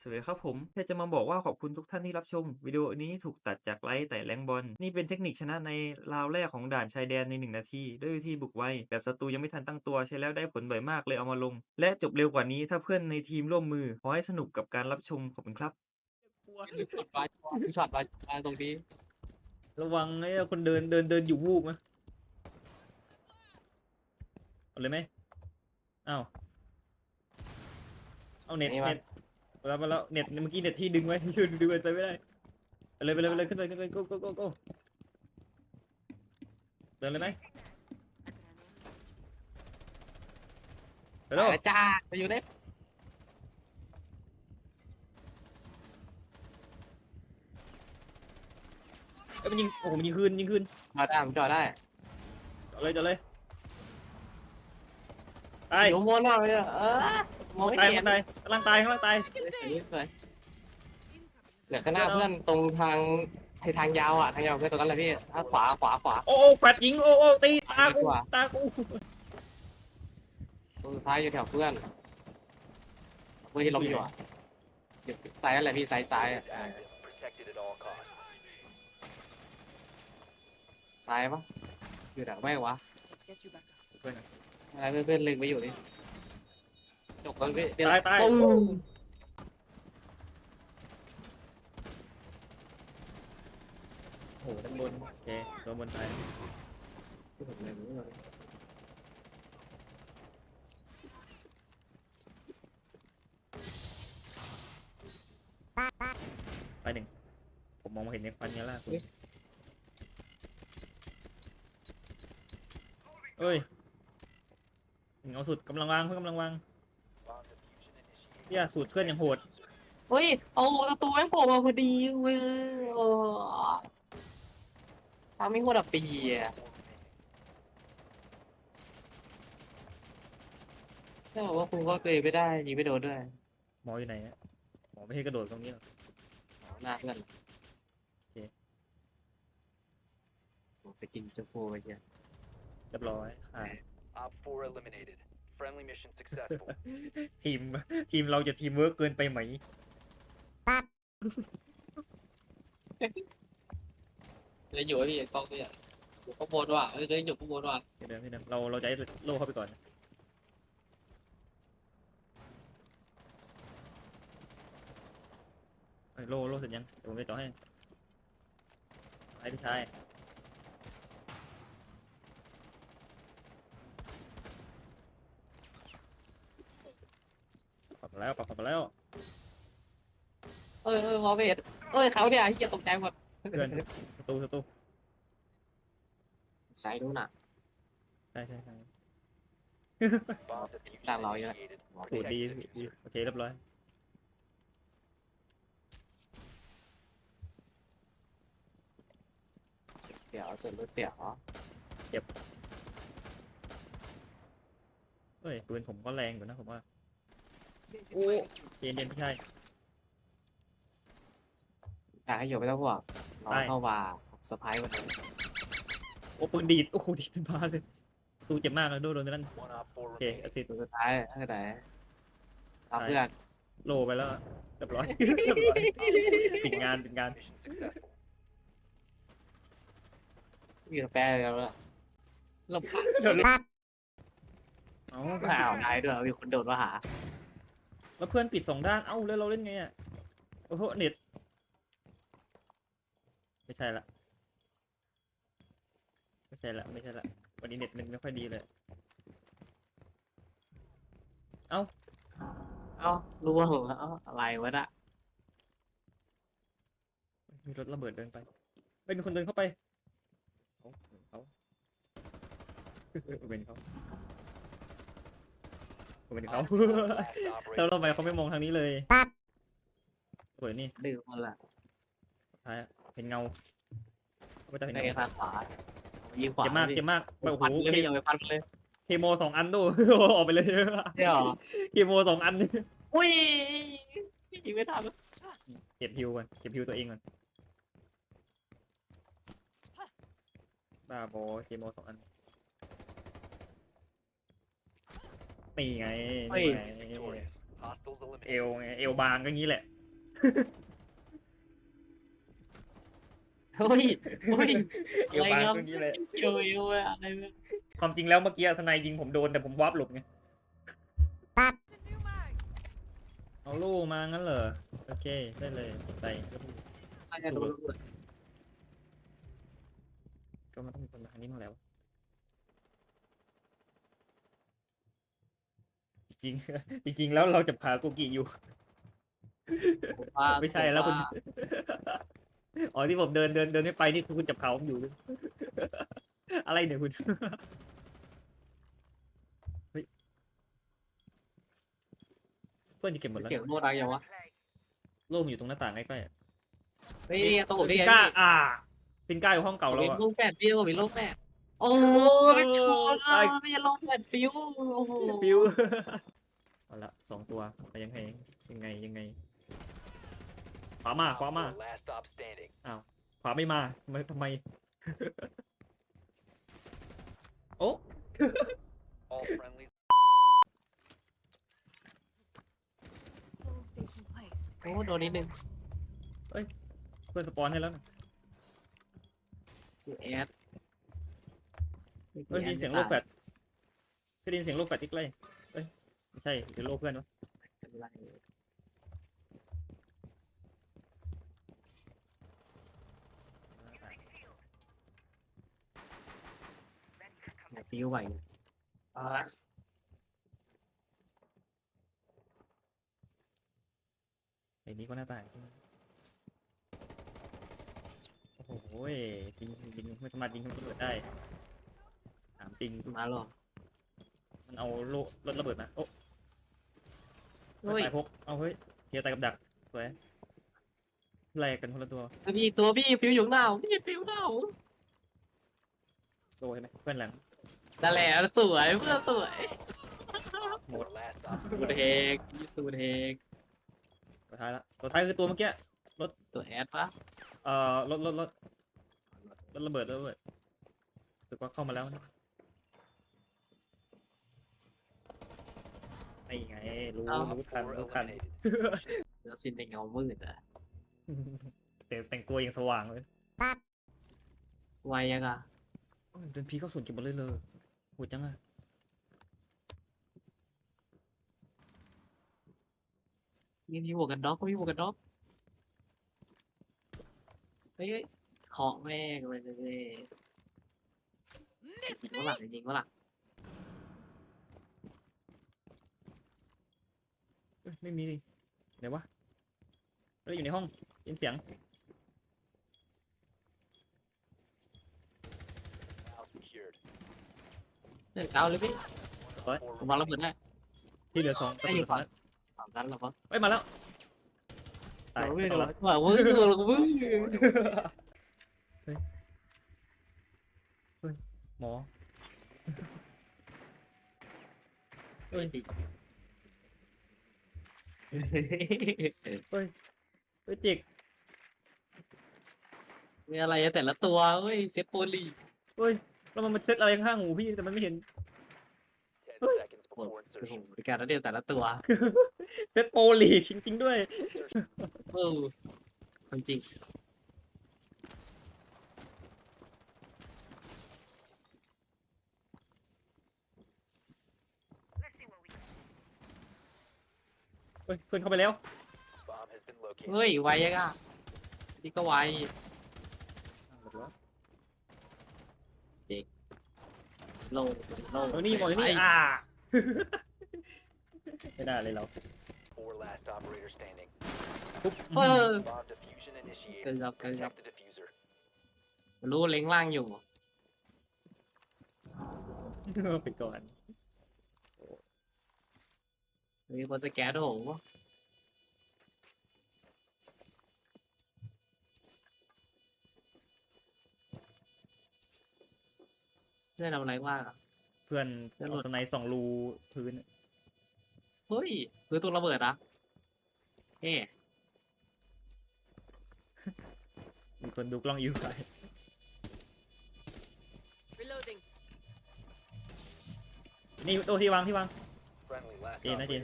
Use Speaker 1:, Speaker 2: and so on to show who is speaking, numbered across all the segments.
Speaker 1: สวัสดีครับผมแค่จะมาบอกว่าขอบคุณทุกท่านที่รับชม วิดีโอนี้ถูกตัดจากไลฟ์แต่แรงบอล นี่เป็นเทคนิคชนะในราวแรกของด่านชายแดนใน 1 นาที ด้วยวิธีบุกไว แบบศัตรูยังไม่ทันตั้งตัวใช้แล้วได้ผลบ่อยมากเลยเอามาลง และจบเร็วกว่านี้ถ้าเพื่อนในทีมร่วมมือ ขอให้สนุกกับการรับชมขอบคุณครับ
Speaker 2: ช็อตปลาช็อตปลาปลาตรงนี้
Speaker 1: ระวังไอ้คนเดินเดินเดินอยู่วูบนะเอาเลยไหมอ้าวเอาเน็ต
Speaker 2: นี่มา
Speaker 1: เน็ตมา แล้วมาแล้วเน็ตเมื่อกี้เน็ตที่ดึงไว้ยืนดึงไว้ไปไม่ได้ไปเลยไปเลยไปเลยขึ้นไปขึ้นไป go go go go เดินเลยไหมไป
Speaker 2: ไป
Speaker 1: แล้ว
Speaker 2: แล้วจ้าไปอยู่ได้
Speaker 1: เอ้ยมันยิงโอ้โหมันยิงคืนยิงคืน
Speaker 2: มาได้ผมจอดได้
Speaker 1: เอาเลยเอาเลยตาย
Speaker 2: อยู่ข้างบนว่ะไปเลยเออ มองไม่
Speaker 1: ตาย
Speaker 2: เห็น
Speaker 1: ตายกำลังตายกำลังตาย
Speaker 2: นี่เลยเหลือข้างหน้าเพื่อนตรงทางไททางยาวอะทางยาวเพื่อนตรงนั้นเลยพี่ถ้าขวาขวาขวา
Speaker 1: โอ้โอ้แฟดยิงโอ้โอ้ตีตากู
Speaker 2: ดีกว่า
Speaker 1: ตากู
Speaker 2: ตรงสุดท้ายอยู่แถวเพื่อนเพื่อนที่ล้มอยู่อะอยู่ซ้ายอะไรพี่ซ้ายซ้ายอะอ่า
Speaker 3: protected at all costs.
Speaker 2: ซ้ายปะอยู่แถวไม่วะ
Speaker 4: Let's get you back up.
Speaker 2: อะไรเพื่อนเพื่อนลึงไปอยู่นี่ จบกันพี่เดี๋ยว
Speaker 1: ตายตาย
Speaker 2: ปุ้
Speaker 1: โอ้
Speaker 2: ม
Speaker 1: โหด้านบนโอเคตัวบนตายไปหนึ่งผมมองมาเห็นในควันนี้ล่าสุดเอ้ยเงาสุดกำลังวางเพื่อนกำลังวาง เหี้ย่าสูตรเพื่อนอย่างโหด
Speaker 2: เฮ้ยเอาประตูแม่งโผล่มาพอดีเว้ยเออทำไม่โคตรปีอะถ้าบอกว่าคุณก็เกยไม่ได้ยิงไม่โดนด้วย
Speaker 1: หมออยู่ไหนอะหมอไม่ให้กระโดดตรงนี้หรอก
Speaker 2: หน้าเพื่อน
Speaker 1: โอเค
Speaker 2: ผมสกินจะพูไปเชีย
Speaker 1: เรียบร้อยอ่า
Speaker 3: Op 4 eliminated. Friendly mission successful.
Speaker 1: ทีมทีมเราจะทีมเวิร์กเกินไปไหม
Speaker 2: เลยอยู่ไอ้พี่กล้องพี่อะอยู่ข้างบนว่ะเอ้ยเลยอยู่ข้างบนว่ะ
Speaker 1: เดี๋ยวเดี๋ยวเดี๋ยวเราเราจะให้โล่เข้าไปก่อนเฮ้ยโล่โล่เสร็จยังเดี๋ยวผมไปต่อให้ไอ้พี่ชายปรับมา แล้วปรับมาแล้ว
Speaker 2: เอ้ยเอ้ยมองไม่เห็นเอ้ยเขาเนี่ยเฮียตกใจหมด
Speaker 1: เพื่อนประตูประตู
Speaker 2: สายนู้นอะ
Speaker 1: ใช่ใช่ใช่
Speaker 3: Bomb diffusion
Speaker 2: Đang nói vậy.
Speaker 3: initiated.
Speaker 1: ถูกดีดีโอเคเรียบร้อย
Speaker 2: เดี๋ยวจนรถเดี๋ยว
Speaker 1: เฮ้ยปืนผมก็แรงอยู่นะผมว่า โอ้เย็นเย็นพี่ชาย
Speaker 2: อยากให้อยู่ไม่ต้องห่วงน้อง
Speaker 1: ได้
Speaker 2: เข้ามาเซอร์ไพรส์วันนี้
Speaker 1: โอ้ปืนดีดโอ้โหดีดเป็นบ้าเลยตูเจ็บมากเลยโดนโดนไปนั่น
Speaker 3: One Op 4
Speaker 1: โอเค
Speaker 3: remaining.
Speaker 1: อาซิด
Speaker 2: ตัวสุดท้ายเท่าไหร่ตามเพื่อน
Speaker 1: โลไปแล้วเรียบร้อยเรียบร้อยปิดงานปิดงาน
Speaker 3: Mission successful.
Speaker 2: มีกาแฟแล้วล่ะลำพัง
Speaker 1: เดี๋ยวเลยเอ้า
Speaker 2: อ้าวได้ด้วยมีคนโดดมาหา
Speaker 1: แล้วเพื่อนปิดสองด้านเอ้าแล้วเราเล่นไงอะโอ้โหเน็ตไม่ใช่ละไม่ใช่ละไม่ใช่ละวันนี้เน็ตมันไม่ค่อยดีเลย
Speaker 2: เอ้ารู้ว่าเหรอเอ้าอะไรวะน่ะ
Speaker 1: มีรถระเบิดเดินไปเฮ้ยมีคนเดินเข้าไปเขาเขาเป็นเขา เป็นเขา
Speaker 3: Op 4 last
Speaker 1: แล้ว
Speaker 3: operator
Speaker 1: ทำไมเขาไม่มองทางนี้เลยเปิดนี่
Speaker 2: ดื้อมันละ
Speaker 1: สุดท้ายอะเห็นเงาเขาจะเห็น
Speaker 2: ใน
Speaker 1: เงา
Speaker 2: ทางขวายิงขวา
Speaker 1: เจ็บมากเจ็บมากโอ้โห
Speaker 2: ฟันเลยพี่อย่าไปฟันเลย
Speaker 1: เคโมสองอันดูออกไปเลย
Speaker 2: เดี๋ยว
Speaker 1: เคโมสองอัน
Speaker 2: อุ้ยยิงไม่ทัน
Speaker 1: เก็บฮิวก่อนเก็บฮิวตัวเองก่อนบ้าบอเคโมสองอัน นี่ไงนี่ไง
Speaker 3: Hostiles
Speaker 1: เอ
Speaker 3: eliminated.
Speaker 1: วไงเอวบางก็งี้แหละ
Speaker 2: เฮ้ยเฮ้ย
Speaker 1: เอวบางก็งี้แหละ
Speaker 2: เอวเอวอะไรเนี่ย
Speaker 1: ความจริงแล้วเมื่อกี้ทนายยิงผมโดนแต่ผมวับหลบไงเอาลูกมางั้นเหรอ โอเค ได้เลยใส่
Speaker 2: ใครจะโดนระเบิด
Speaker 1: ก็มันต้องมีคนมาทางนี้มาแล้ว จริง จริง ๆ แล้วเราจะพาโกกิอยู่
Speaker 2: ผมว่า
Speaker 1: ไม่ใช่แล้วคุณ
Speaker 2: ผมว่า
Speaker 1: อ๋อที่ผมเดินเดินเดินไม่ไปนี่คือคุณจับเขาผมอยู่ อะไรเนี่ยคุณเฮ้ยเพื่อนจะเก็บหมดแล้ว
Speaker 2: เสียงโน้ตดังยังวะ
Speaker 1: โล่งอยู่ตรงหน้าต่างใกล้ๆอะ
Speaker 2: เฮ้ยตรงผม
Speaker 1: ฟิ
Speaker 2: นี่
Speaker 1: น
Speaker 2: ไง
Speaker 1: ก้า
Speaker 2: พี่
Speaker 1: อ่าฟินก้าอยู่ห้องเก่าเรา
Speaker 2: มี
Speaker 1: อะ
Speaker 2: ลูกแปดฟิวมีลูกแปด โอ้ยชน
Speaker 1: ตาย
Speaker 2: อะไม่ใช่ลูกแปดฟิวโอ้โห
Speaker 1: ฟิว เอาละสองตัวไปยังไงยังไงยังไงขวามาขวามา
Speaker 3: Op four Last stop standing.
Speaker 1: ขวาไม่มาทำไมทำไม โอ้
Speaker 3: All friendlies
Speaker 2: โอ้โดนนิดนึง
Speaker 1: เพื่อนสปอนให้แล้วนะ
Speaker 2: กูแอด
Speaker 1: เอ้ยได้ยินเสียงโลกแปดได้ยินเสียงโลกแปดที่ใกล้เอ้ยไม่ใช่หรือโลกเพื่อนวะ
Speaker 2: เป็นไรแอบฟิวไหวอ่า
Speaker 1: ไอ้นี้ก็หน้าต่างใช่ไหมโอ้โหจริงจริงไม่สามารถยิงระเบิดได้ถาม จริง
Speaker 2: มาหรอ
Speaker 1: มันเอาโลรถระเบิดมาโอ้
Speaker 2: เฮ้ย
Speaker 1: ตายพกเอาเฮ้ยเฮียตายกับดักสวยแลกกันคนละตัว
Speaker 2: พี่ตัวพี่ฟิวอยู่ข้างหน้าพี่ฟิวหน้า
Speaker 1: โลใช่ไหมเพื่อนหลัง
Speaker 2: นั่นแหละสวยเพื่อนสวย
Speaker 3: Op four last stop
Speaker 2: ตูดเฮกตูดเฮก
Speaker 1: ตัวท้ายละตัวท้ายคือตัวเมื่อกี้
Speaker 2: ตัวแอดปะ
Speaker 1: เอ่อรถรถรถรถระเบิดรถระเบิดรู้สึกว่าเข้ามาแล้วนะ ไอ้ไง รู้รู้ทัน
Speaker 3: four
Speaker 1: รู้ทัน
Speaker 3: eliminated.
Speaker 2: แล้วสินในเงามืดอะ
Speaker 1: แต่แต่งตัวยังสว่างเลย
Speaker 2: ไวยังอะ
Speaker 1: โอ้ยเดินพีเข้าสวนเก็บหมดเลยเลยโหดจังอะ
Speaker 2: มีมีหมวกกันน็อกก็มีหมวกกันน็อกเฮ้ยเฮ้ยเคาะแม่งเลยเลยยิงวะหลังยิงวะหลัง
Speaker 1: เอ้ย ไม่มีดิไหนวะเอ้ยอยู่ในห้องยินเสียง
Speaker 3: Now secured.
Speaker 2: เฮ้ยเก้าเลยพี่
Speaker 3: Four
Speaker 2: ผมวางระเบิดได้
Speaker 1: ที่เหลือสองกระ
Speaker 2: ได้
Speaker 1: สุ
Speaker 2: อนยู่
Speaker 1: สอง
Speaker 2: ฝั่งนั้นเหรอมั้ง
Speaker 1: เอ้ยมาแล้วตาย
Speaker 2: เราไม่โด
Speaker 1: เอา
Speaker 2: น
Speaker 1: ละ
Speaker 2: ว่ามึงมึงมึง
Speaker 1: เฮ้ยเฮ้ยหมอเฮ้ยเฮ้ยจิก
Speaker 2: มีอะไรอะแต่ละตัวเฮ้ยเซตโปลี
Speaker 1: เฮ้ยแล้วมันมาเซตอะไรข้างๆหูพี่แต่มันไม่เห็น
Speaker 3: Ten
Speaker 1: Ui.
Speaker 3: seconds
Speaker 2: โอ้
Speaker 3: before
Speaker 2: โห
Speaker 3: insertion.
Speaker 2: ในการนั้นเดียวแต่ละตัว
Speaker 1: เซตโปรลีกจริง ๆ ด้วย
Speaker 2: เออจริง
Speaker 1: เฮ้ยเพื่อนเข้าไปแล้ว
Speaker 3: Bomb has been located.
Speaker 2: เฮ้ย ไวยังอะนี่ก็ไว โลโล
Speaker 1: โอ้นี่หมดนี่อ่า ไม่ได้เลยเรา
Speaker 3: Four last operator standing.
Speaker 1: ปุ๊บ
Speaker 2: เออ
Speaker 3: Bomb diffusion initiated.
Speaker 2: เกินครับเกินครับ
Speaker 3: Protect the diffuser.
Speaker 2: รู้เล็งล่างอยู่
Speaker 1: ไปก่อน
Speaker 2: มีคนสแกนโอ้โหเพื่อนทำอะไรว่างอะ
Speaker 1: เพื่อน
Speaker 2: เพื่อนหลุ
Speaker 1: เอา
Speaker 2: ด
Speaker 1: สไนด์สองรูพื้น
Speaker 2: เฮ้ยคือตัวระเบิดอะเอ๊
Speaker 1: มีคนดูกล้องอยู่ไป
Speaker 4: Reloading.
Speaker 1: นี่ตัวที่วางที่วาง
Speaker 3: เจ
Speaker 1: น
Speaker 3: นะเจน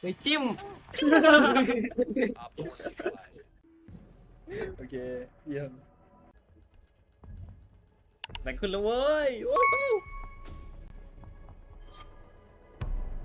Speaker 2: ไปจิ้ม
Speaker 1: โอเค เยี่ยมแบ่งขึ้นแล้วเว้ย